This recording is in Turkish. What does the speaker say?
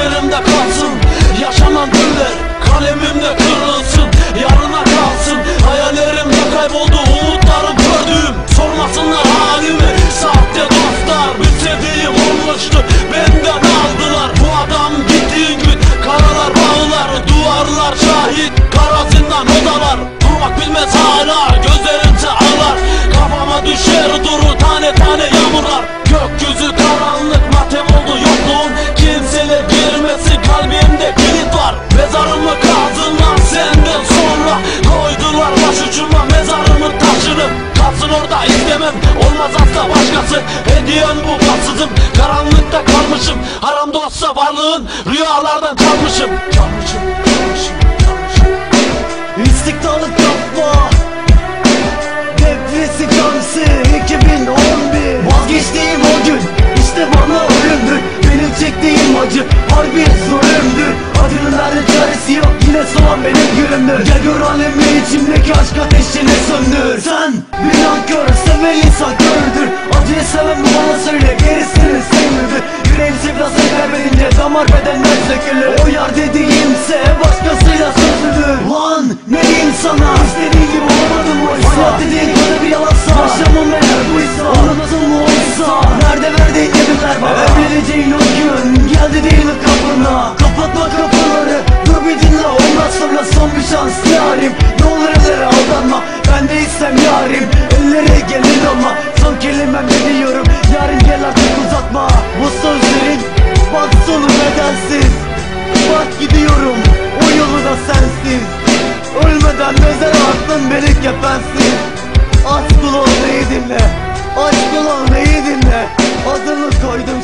Defterimde kalsın Yaşanan günler kalemimde kırılsın Yarına kalsın hayallerimde kayboldu Umutlarım gördüğüm sormasınlar halimi Sahte dostlar bir sevdiğim olmuştu Benden aldılar. Bu adam gittiği gün Karalar bağlar duvarlar şahit Karazından odalar. Durmak bilmez hala Gözlerimse ağlar. Kafama düşer durur tane tane yağmurlar. Kalsın orada istemem. Olmaz asla başkası. Hediyem bu bahtsızım. Karanlıkta kalmışım. Haramda olsa varlığın rüyalardan çalmışım Çalmışım, çalmışım, çalmışım İstiklalı kapma Gel gör alemi içimdeki aşk ateşini söndür. Sen bir nankör seven insan kördür. Acıyı seven mi bana söyle gerisini sevmiyordur Yüreğim sevdasını kaybedince damar bedenler sökülür. O yar dediğimse başkasıyla sözlüdür şans yarim. Ne olur ellere aldanma. Ben de istem yarim. Ellere gelir ama. Son kelimem ne diyorum. Yarın gel artık uzatma. Bu sözlerin Bak sonu bedensiz Bak gidiyorum. O yolu da sensiz. Ölmeden mezara aklım beni kefensiz Aşk ulan neyi dinle. Aşk ulan neyi dinle. Adını koydum